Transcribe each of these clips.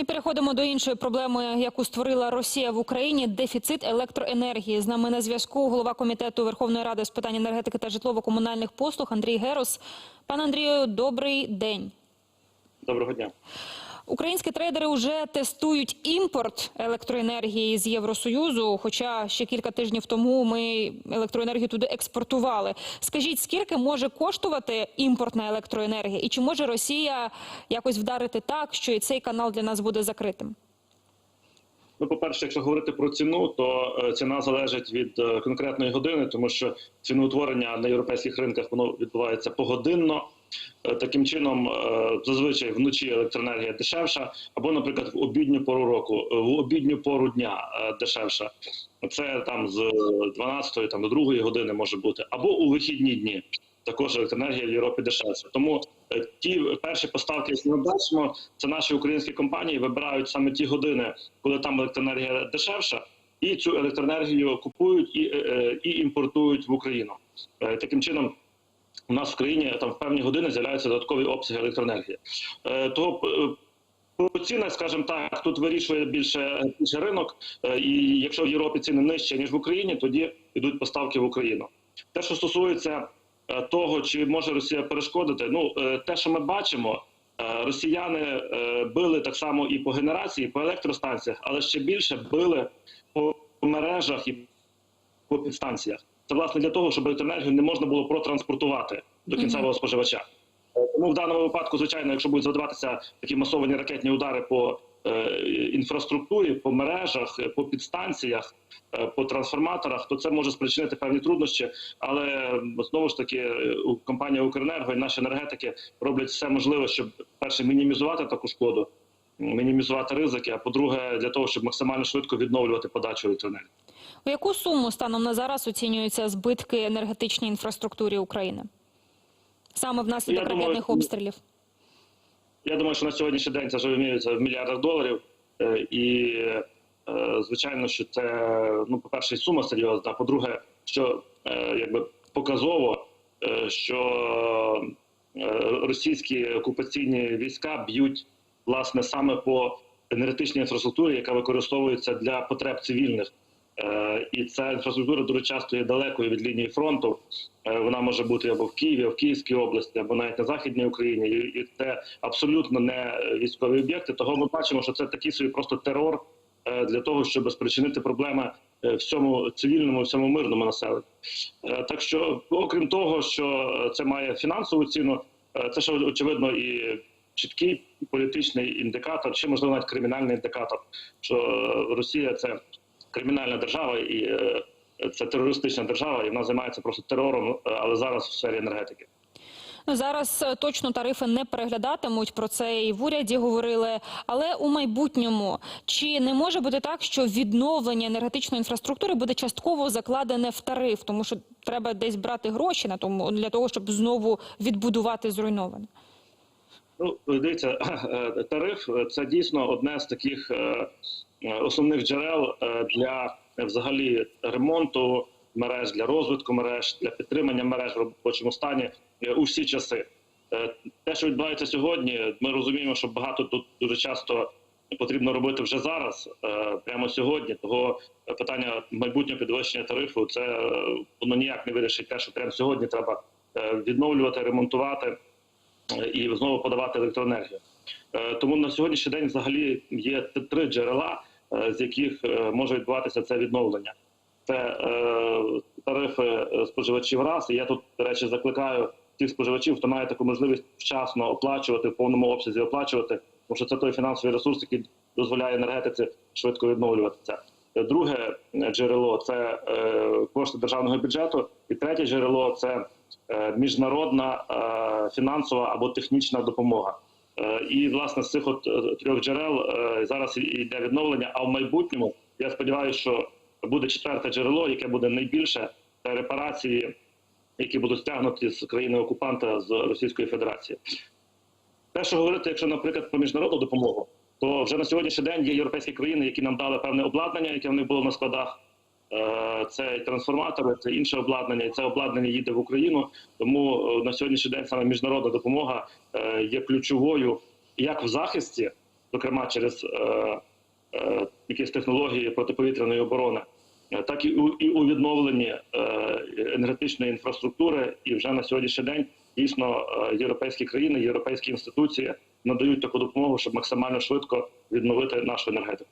І переходимо до іншої проблеми, яку створила Росія в Україні дефіцит електроенергії. З нами на зв'язку голова комітету Верховної Ради з питань енергетики та житлово-комунальних послуг Андрій Герос. Пане Андрію, добрий день. Доброго дня. Українські трейдери вже тестують імпорт електроенергії з Євросоюзу. Хоча ще кілька тижнів тому ми електроенергію туди експортували. Скажіть, скільки може коштувати імпортна електроенергія, і чи може Росія якось вдарити так, що і цей канал для нас буде закритим? Ну, по-перше, якщо говорити про ціну, то е, ціна залежить від е, конкретної години, тому що ціноутворення на європейських ринках воно відбувається погодинно. Е, Таким чином, е, зазвичай вночі електроенергія дешевша, або, наприклад, в обідню пору року, е, в обідню пору дня дешевша. Це там з 12 там, до 2 години може бути, або у вихідні дні. Також електроенергія в Європі дешевша. Тому ті перші поставки, які ми бачимо, це наші українські компанії вибирають саме ті години, коли там електроенергія дешевша, і цю електроенергію купують і, і імпортують в Україну. Таким чином, у нас в країні там в певні години з'являються додаткові обсяги електроенергії. Е, е, по цінах, скажімо так, тут вирішує більше, більше ринок, е, і якщо в Європі ціни нижче ніж в Україні, тоді йдуть поставки в Україну. Те, що стосується е, того, чи може Росія перешкодити, ну е, те, що ми бачимо, е, росіяни е, били так само і по генерації, і по електростанціях, але ще більше били по мережах і по підстанціях. Це власне для того, щоб електроенергію не можна було протранспортувати до кінцевого споживача. Е, Тому в даному випадку, звичайно, якщо будуть завдаватися такі масовані ракетні удари по е, інфраструктурі, по мережах, е, по підстанціях, по трансформаторах, то це може спричинити певні труднощі. Але знову ж таки, у- компанія Укренерго і наші енергетики роблять все можливе, щоб перше мінімізувати таку шкоду, мінімізувати ризики. А по-друге, для того, щоб максимально швидко відновлювати подачу електроенергії. У яку суму станом на зараз оцінюються збитки енергетичній інфраструктурі України? Саме внаслідок думаю, ракетних обстрілів. Я думаю, що на сьогоднішній день це вже вимірюється в мільярдах доларів, Е, і е, звичайно, що це ну, по-перше, сума серйозна. По-друге, що е, якби показово, що російські окупаційні війська б'ють власне саме по енергетичній інфраструктурі, яка використовується для потреб цивільних. Е, І ця інфраструктура дуже часто є далекою від лінії фронту. Е, Вона може бути або в Києві, або в Київській області, або навіть на західній Україні. І це абсолютно не військові об'єкти. Того ми бачимо, що це такий собі просто терор е, для того, щоб спричинити проблеми всьому цивільному, всьому мирному населенню. Так що, окрім того, що це має фінансову ціну, це ж очевидно і чіткий політичний індикатор, чи можливо навіть кримінальний індикатор, що Росія це кримінальна держава і е, це терористична держава, і вона займається просто терором, е, але зараз в сфері енергетики. Ну, Зараз е, точно тарифи не переглядатимуть, про це і в уряді говорили. Але у майбутньому чи не може бути так, що відновлення енергетичної інфраструктури буде частково закладене в тариф, тому що треба десь брати гроші на тому для того, щоб знову відбудувати зруйноване? Ну, дивіться, тариф це дійсно одне з таких е, е, основних джерел е, для взагалі ремонту мереж, для розвитку мереж, для підтримання мереж в робочому стані у всі часи. Те, що відбувається сьогодні, ми розуміємо, що багато тут дуже часто потрібно робити вже зараз, прямо сьогодні. Того питання майбутнього підвищення тарифу це воно ніяк не вирішить те, що прямо сьогодні треба відновлювати, ремонтувати і знову подавати електроенергію. Е, Тому на сьогоднішній день взагалі є три джерела, е, з яких е, може відбуватися це відновлення. Це тарифи споживачів раз. І я тут, до речі, закликаю тих споживачів, хто має таку можливість вчасно оплачувати в повному обсязі оплачувати, тому що це той фінансовий ресурс, який дозволяє енергетиці швидко відновлюватися. Друге е, джерело це е, кошти державного бюджету, і третє джерело це е, міжнародна фінансова або технічна допомога. І власне з цих от трьох джерел зараз йде відновлення. А в майбутньому я сподіваюся, що буде четверте джерело, яке буде найбільше це репарації, які будуть стягнуті з країни окупанта з Російської Федерації. Те, що говорити, якщо, наприклад, про міжнародну допомогу, то вже на сьогоднішній день є європейські країни, які нам дали певне обладнання, яке в них було на складах. Е, Це трансформатори, це інше обладнання, і це обладнання їде в Україну. Тому е, на сьогоднішній день саме міжнародна допомога е, є ключовою як в захисті зокрема через якісь технології протиповітряної оборони, так і у, і у відновленні енергетичної інфраструктури. І вже на сьогоднішній день дійсно європейські країни, європейські інституції надають таку допомогу, щоб максимально швидко відновити нашу енергетику.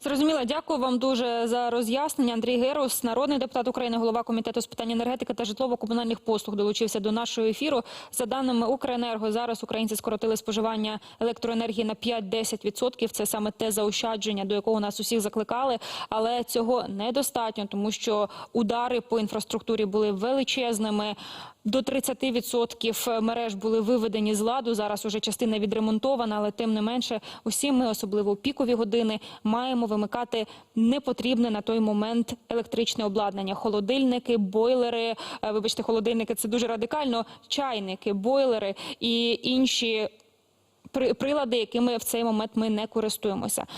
Зрозуміло, дякую вам дуже за роз'яснення. Андрій Герус, народний депутат України, голова комітету з питань енергетики та житлово-комунальних послуг, долучився до нашого ефіру. За даними Укренерго, зараз українці скоротили споживання електроенергії на 5-10%. Це саме те заощадження, до якого нас усіх закликали. Але цього недостатньо, тому що удари по інфраструктурі були величезними. До 30% мереж були виведені з ладу. Зараз уже частина відремонтована, але тим не менше, усі ми, особливо у пікові години, маємо вимикати непотрібне на той момент електричне обладнання: холодильники, бойлери. е, Вибачте, холодильники це дуже радикально. Чайники, бойлери і інші при- прилади, якими в цей момент ми не користуємося.